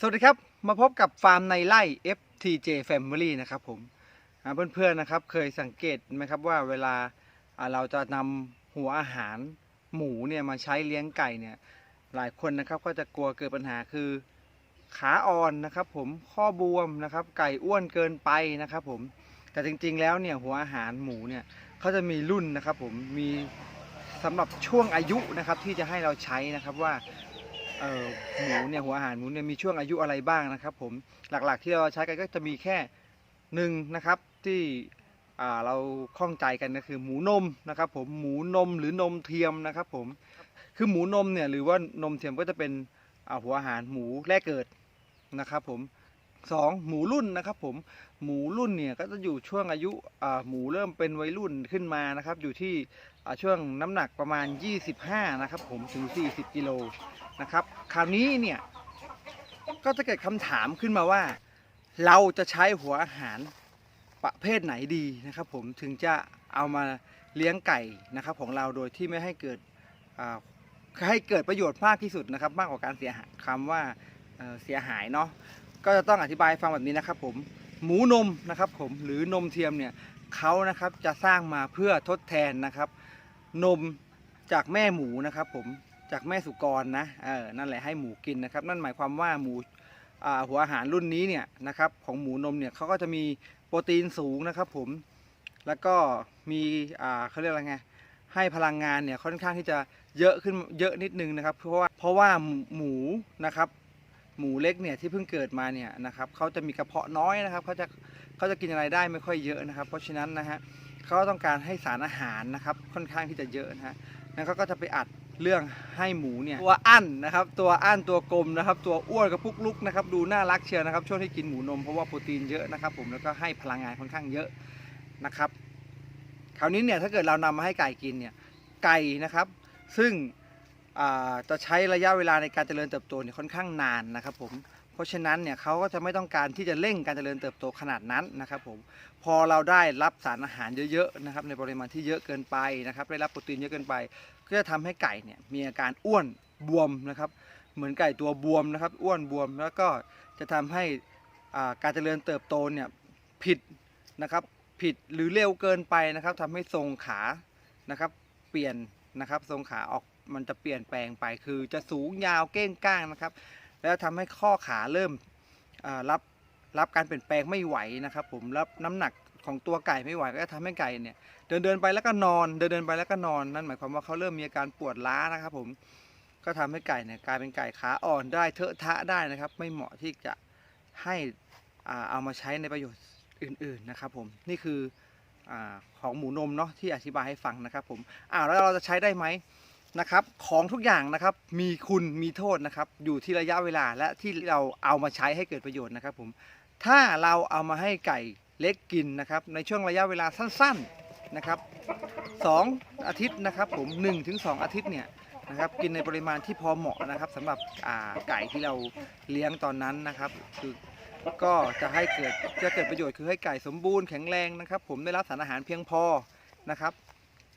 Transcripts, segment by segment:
สวัสดีครับ มาพบกับฟาร์มในไร่ FTJ Family นะครับผมเพื่อนๆนะครับเคยสังเกตไหมครับว่าเวลาเราจะนำหัวอาหารหมูเนี่ยมาใช้เลี้ยงไก่เนี่ยหลายคนนะครับก็จะกลัวเกิดปัญหาคือขาอ่อนนะครับผมข้อบวมนะครับไก่อ้วนเกินไปนะครับผมแต่จริงๆแล้วเนี่ยหัวอาหารหมูเนี่ยเขาจะมีรุ่นนะครับผมมีสำหรับช่วงอายุนะครับที่จะให้เราใช้นะครับว่า หมูเนี่ยหัวอาหารหมูเนี่ยมีช่วงอายุอะไรบ้างนะครับ ผมหลักๆที่เราใช้กันก็จะมีแค่หนึ่งนะครับที่เราข้องใจกันก็คือหมูนมนะครับผมหมูนมหรือนมเทียมนะครับผมคือหมูนมเนี่ยหรือว่านมเทียมก็จะเป็นหัวอาหารหมูแรกเกิดนะครับผมสองหมูรุ่นนะครับผมหมูรุ่นเนี่ยก็จะอยู่ช่วงอายุอ่าหมูเริ่มเป็นวัยรุ่นขึ้นมานะครับ อยู่ที่ ช่วงน้ำหนักประมาณ 25 นะครับผมถึง 40 กิโลนะครับ คราวนี้เนี่ยก็จะเกิดคำถามขึ้นมาว่า เราจะใช้หัวอาหารประเภทไหนดีนะครับ ผมถึงจะเอามาเลี้ยงไก่นะครับ ของเราโดยที่ไม่ให้เกิดให้เกิดประโยชน์มากที่สุดนะครับ มากกว่าการเสียหายคำว่าเเสียหายเนาะก็จะต้องอธิบายฟังแบบนี้นะครับ ผมหมูนมนะครับ ผมหรือนมเทียมเนี่ยเขานะครับจะสร้างมาเพื่อทดแทนนะครับ นมจากแม่หมูนะครับ ผมจากแม่สุกรนะเออนั่นแหละให้หมูกินนะครับ นั่นหมายความว่าหมูหัวอาหารรุ่นนี้เนี่ยนะครับของหมูนมเนี่ยเขาก็จะมีโปรตีนสูงนะครับ ผมแล้วก็มีเขาเรียกอะไรไงให้พลังงานเนี่ยค่อนข้างที่จะเยอะขึ้นเยอะนิดนึงนะครับ เพราะว่าเพราะว่าหมูนะครับ หมูเล็กเนี่ยที่เพิ่งเกิดมาเนี่ยนะครับเขาจะมีกระเพาะน้อยนะครับเขาจะเขาจะกินอะไรได้ไม่ค่อยเยอะนะครับ เพราะฉะนั้นนะฮะ เขาต้องการให้สารอาหารนะครับค่อนข้างที่จะเยอะนะฮะแล้วเขาก็จะไปอัดเรื่องให้หมูเนี่ยตัวอั้นนะครับ ตัวอั้นตัวกลมนะครับ ตัวอ้วนกับพุกลุกนะครับดูน่ารักเชียวนะครับ ช่วงที่กินหมูนมเพราะว่าโปรตีนเยอะนะครับ ผมแล้วก็ให้พลังงานค่อนข้างเยอะนะครับ คราวนี้เนี่ยถ้าเกิดเรานำมาให้ไก่กินเนี่ยไก่นะครับ ซึ่งจะใช้ระยะเวลาในการเจริญเติบโตเนี่ยค่อนข้างนานนะครับผม เพราะฉะนั้นเนี่ยเขาก็จะไม่ต้องการที่จะเร่งการเจริญเติบโตขนาดนั้นนะครับผมพอเราได้รับสารอาหารเยอะๆนะครับในปริมาณที่เยอะเกินไปนะครับได้รับโปรตีนเยอะเกินไป ก็จะทำให้ไก่เนี่ยมีอาการอ้วนบวมนะครับเหมือนไก่ตัวบวมนะครับอ้วนบวมแล้วก็จะทำให้อ่าการเจริญเติบโตเนี่ยผิดนะครับผิดหรือเร็วเกินไปนะครับทำให้ทรงขานะครับเปลี่ยนนะครับทรงขาออกมันจะเปลี่ยนแปลงไปคือจะสูงยาวเก้งก้างนะครับ แล้วทำให้ข้อขาเริ่มรับรับการเปลี่ยนแปลงไม่ไหวนะครับ ผมรับน้ำหนักของตัวไก่ไม่ไหวก็จะทำให้ไก่เนี่ยเดินเดินไปแล้วก็นอน เดินเดินไปแล้วก็นอนนั่นหมายความว่าเขาเริ่มมีอาการปวดล้านะครับ ผมก็ทำให้ไก่เนี่ยกลายเป็นไก่ขาอ่อนได้เทอะทะได้นะครับ ไม่เหมาะที่จะให้อ่าเอามาใช้ในประโยชน์อื่น ๆนะครับ ผมนี่คืออของหมูนมเนาะที่อธิบายให้ฟังนะครับ ผมอ้าวแล้วเราจะใช้ได้ไหม นะครับของทุกอย่างนะครับมีคุณมีโทษนะครับ อยู่ที่ระยะเวลาและที่เราเอามาใช้ให้เกิดประโยชน์นะครับผมถ้าเราเอามาให้ไก่เล็กกินนะครับ ในช่วงระยะเวลาสั้นๆนะครับสองอาทิตย์นะครับผม1นถึงสอาทิตย์เนี่ยนะครับกินในปริมาณที่พอเหมาะนะครับสำหรับไก่ที่เราเลี้ยงตอนนั้นนะครับคือก็จะให้เกิดจะเกิดประโยชน์คือให้ไก่สมบูรณ์แข็งแรงนะครับ ผมได้รับสารอาหารเพียงพอนะครับ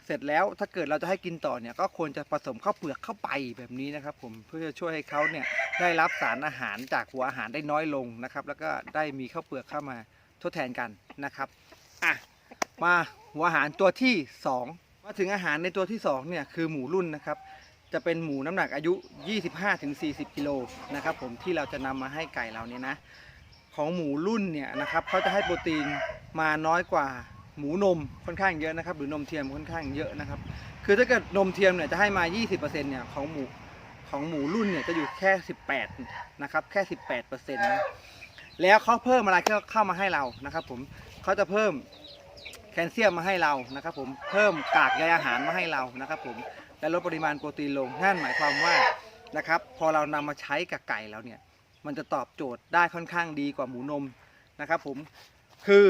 เสร็จแล้วถ้าเกิดเราจะให้กินต่อเนี่ยก็ควรจะผสมข้าวเปลือกเข้าไปแบบนี้นะครับ ผมเพื่อจะช่วยให้เขาเนี่ยได้รับสารอาหารจากหัวอาหารได้น้อยลงนะครับ แล้วก็ได้มีข้าวเปลือกเข้ามาทดแทนกันนะครับอะมาหัวอาหารตัวที่ 2 มาถึงอาหารในตัวที่2เนี่ยคือหมูรุ่นนะครับ จะเป็นหมูน้ำหนักอายุ 25-40กิโลนะครับ ผมที่เราจะนำมาให้ไก่เราเนี่ยนะ ของหมูรุ่นเนี่ยนะครับเขาจะให้โปรตีนมาน้อยกว่า หมูนมค่อนข้างเยอะนะครับ หรือนมเทียมค่อนข้างเยอะนะครับ คือถ้าเกิดนมเทียมเนี่ยจะให้มา 20%เนี่ยของหมูของหมูรุ่นเนี่ยจะอยู่แค่ 18นะครับแค่ 18%นะแล้วเขาเพิ่มอะไรเข้ามาให้เรานะครับ ผมเขาจะเพิ่มแคลเซียมมาให้เรานะครับ ผมเพิ่มกากใยอาหารมาให้เรานะครับ ผมและลดปริมาณโปรตีนลงนั่นหมายความว่านะครับ พอเรานำมาใช้กับไก่แล้วเนี่ย มันจะตอบโจทย์ได้ค่อนข้างดีกว่าหมูนมนะครับ ผมคือ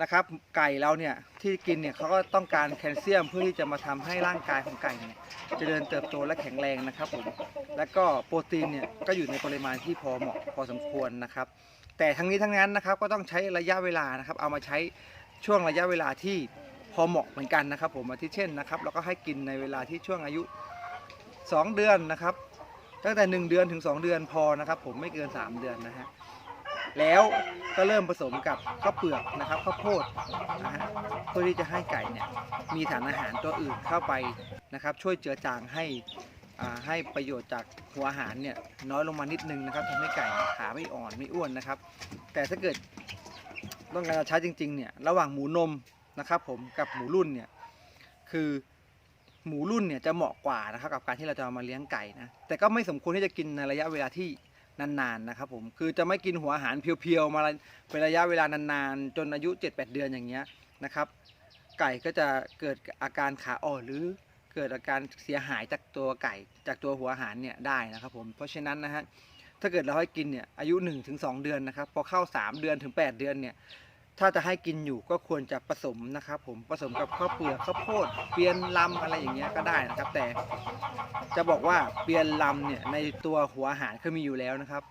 นะครับ ไก่เราเนี่ยที่กินเนี่ยเขาก็ต้องการแคลเซียมเพื่อที่จะมาทำให้ร่างกายของไก่เนี่ยจเจริญเติบโตและแข็งแรงนะครับผมแล้วก็โปรตีนเนี่ยก็อยู่ในปริมาณที่พอเหมาะพอสมควรนะครับ แต่ทั้งนี้ทั้งนั้นนะครับก็ต้องใช้ระยะเวลานะครับ เอามาใช้ช่วงระยะเวลาที่พอเหมาะเหมือนกันนะครับ ผมอาทิเช่นนะครับเราก็ให้กินในเวลาที่ช่วงอายุ 2 เดือนนะครับตั้งแต่ 1 เดือนถึง 2 เดือนพอนะครับ ผมไม่เกิน 3 เดือนนะฮะ แล้วก็เริ่มผสมกับข้าวเปลือกนะครับข้าวโพดนะฮะเพื่อที่จะให้ไก่เนี่ยมีสารอาหารตัวอื่นเข้าไปนะครับ ช่วยเจือจางให้อ่าให้ประโยชน์จากหัวอาหารเนี่ยน้อยลงมานิดนึงนะครับทำให้ไก่ขาไม่อ่อนไม่อ้วนนะครับ แต่ถ้าเกิดต้องการจะใช้จริงๆเนี่ยระหว่างหมูนมนะครับผมกับหมูรุ่นเนี่ยคือหมูรุ่นเนี่ยจะเหมาะกว่านะครับกับการที่เราจะเอามาเลี้ยงไก่นะแต่ก็ไม่สมควรที่จะกินในระยะเวลาที่ นานๆนะครับผมคือจะไม่กินหัวอาหารเพียวๆมาเป็นระยะเวลานานๆ จนอายุ 7-8 เดือนอย่างเงี้ยนะครับ ไก่ก็จะเกิดอาการขาอ่อนหรือเกิดอาการเสียหายจากตัวไก่จากตัวหัวอาหารเนี่ยได้นะครับผมเพราะฉะนั้นนะฮะถ้าเกิดเราให้กินเนี่ยอายุ 1-2 เดือนนะครับพอเข้า 3 เดือนถึง 8 เดือนเนี่ย ถ้าจะให้กินอยู่ก็ควรจะผสมนะครับ ผมผสมกับข้าวเปลือกข้าวโพดเปียนลำอะไรอย่างเงี้ยก็ได้นะครับ แต่จะบอกว่าเปียนลำเนี่ยในตัวหัวอาหารคือมีอยู่แล้วนะครับ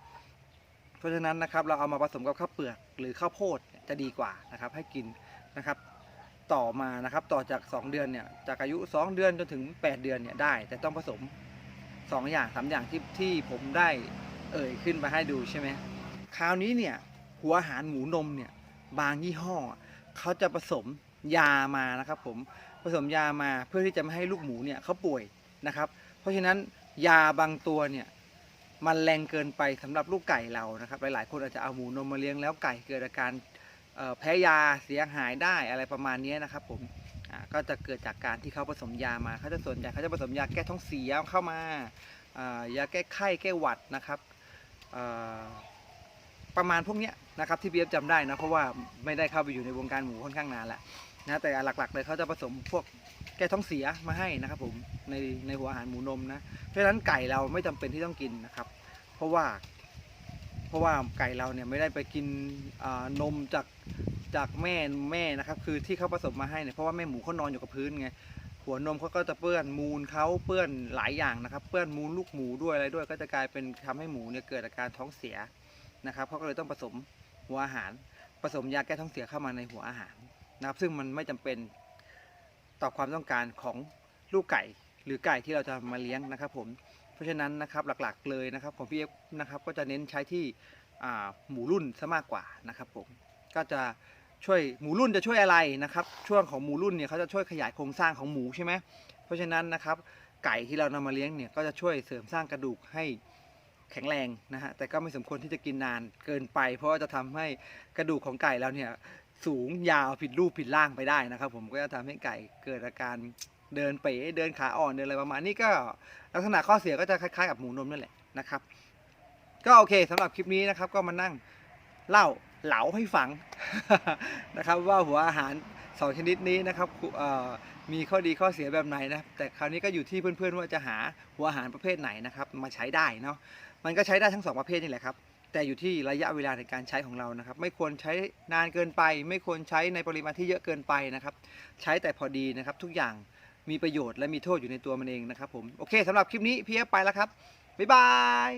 เพราะฉะนั้นนะครับเราเอามาผสมกับข้าวเปลือกหรือข้าวโพดจะดีกว่านะครับ ให้กินนะครับ ต่อมานะครับต่อจาก 2 เดือนเนี่ยจากอายุ 2 เดือนจนถึง 8 เดือนเนี่ยได้ แต่ต้องผสม 2 อย่าง3อย่างที่ที่ผมได้เอ่ยขึ้นมาให้ดูใช่ไหมคราวนี้เนี่ยหัวอาหารหมูนมเนี่ย บางยี่ห้อเขาจะผสมยามานะครับผมผสมยามาเพื่อที่จะไม่ให้ลูกหมูเนี่ยเขาป่วยนะครับ เพราะฉะนั้นยาบางตัวเนี่ยมันแรงเกินไปสำหรับลูกไก่เรานะครับ หลายๆ คนอาจจะเอาหมูนมมาเลี้ยงแล้วไก่เกิดอาการแพ้ยาเสียหายได้อะไรประมาณนี้นะครับผมก็จะเกิดจากการที่เขาผสมยามาเขาจะส่วนใหญ่เขาจะผสมยาแก้ท้องเสียเข้ามายาแก้ไข้แก้หวัดนะครับ ประมาณพวกนี้นะครับที่พีเอฟจำได้นะเพราะว่าไม่ได้เข้าไปอยู่ในวงการหมูค่อนข้างนานแล้วนะแต่หลักๆเลยเขาจะผสมพวกแก้ท้องเสียมาให้นะครับผมในในหัวอาหารหมูนมนะเพราะฉะนั้นไก่เราไม่จำเป็นที่ต้องกินนะครับ เพราะว่า เพราะว่าไก่เราเนี่ยไม่ได้ไปกินนมจากจากแม่แม่นะครับ คือที่เขาผสมมาให้เนี่ยเพราะว่าแม่หมูเขานอนอยู่กับพื้นไงหัวนมเขาก็จะเปื้อนมูลเขาเปื้อนหลายอย่างนะครับ เปื้อนมูลลูกหมูด้วยอะไรด้วย ก็จะกลายเป็นทำให้หมูเนี่ยเกิดอาการท้องเสีย นะครับเขาก็เลยต้องผสมหัวอาหาร ผสมยาแก้ท้องเสียเข้ามาในหัวอาหารนะครับ ซึ่งมันไม่จำเป็นต่อความต้องการของลูกไก่หรือไก่ที่เราจะมาเลี้ยงนะครับผมเพราะฉะนั้นนะครับหลักๆเลยนะครับของพี่เอฟนะครับก็จะเน้นใช้ที่หมูรุ่นซะมากกว่านะครับผมก็จะช่วยหมูรุ่นจะช่วยอะไรนะครับ ช่วงของหมูรุ่นเนี่ยเขาจะช่วยขยายโครงสร้างของหมูใช่ไหมเพราะฉะนั้นนะครับไก่ที่เรานำมาเลี้ยงเนี่ยก็จะช่วยเสริมสร้างกระดูกให้ แข็งแรงนะฮะแต่ก็ไม่สมควรที่จะกินนานเกินไป เพราะว่าจะทำให้กระดูกของไก่เราเนี่ยสูงยาวผิดรูปผิดร่างไปได้นะครับ ผมก็จะทำให้ไก่เกิดอาการเดินเป๋เดินขาอ่อนเดินอะไรประมาณนี้ก็ลักษณะข้อเสียก็จะคล้ายๆกับหมูนมนั่นแหละนะครับ ก็โอเคสำหรับคลิปนี้นะครับก็มานั่งเล่าเหลาให้ฟังนะครับ ว่าหัวอาหาร สองชนิดนี้นะครับมีข้อดีข้อเสียแบบไหนนะแต่คราวนี้ก็อยู่ที่เพื่อนๆว่าจะหาหัวอาหารประเภทไหนนะครับมาใช้ได้เนาะมันก็ใช้ได้ทั้งสองประเภทนี่แหละครับแต่อยู่ที่ระยะเวลาในการใช้ของเรานะครับ ไม่ควรใช้นานเกินไป ไม่ควรใช้ในปริมาณที่เยอะเกินไปนะครับ ใช้แต่พอดีนะครับ ทุกอย่างมีประโยชน์และมีโทษอยู่ในตัวมันเองนะครับผมโอเคสำหรับคลิปนี้พี่เอไปแล้วครับบ๊ายบาย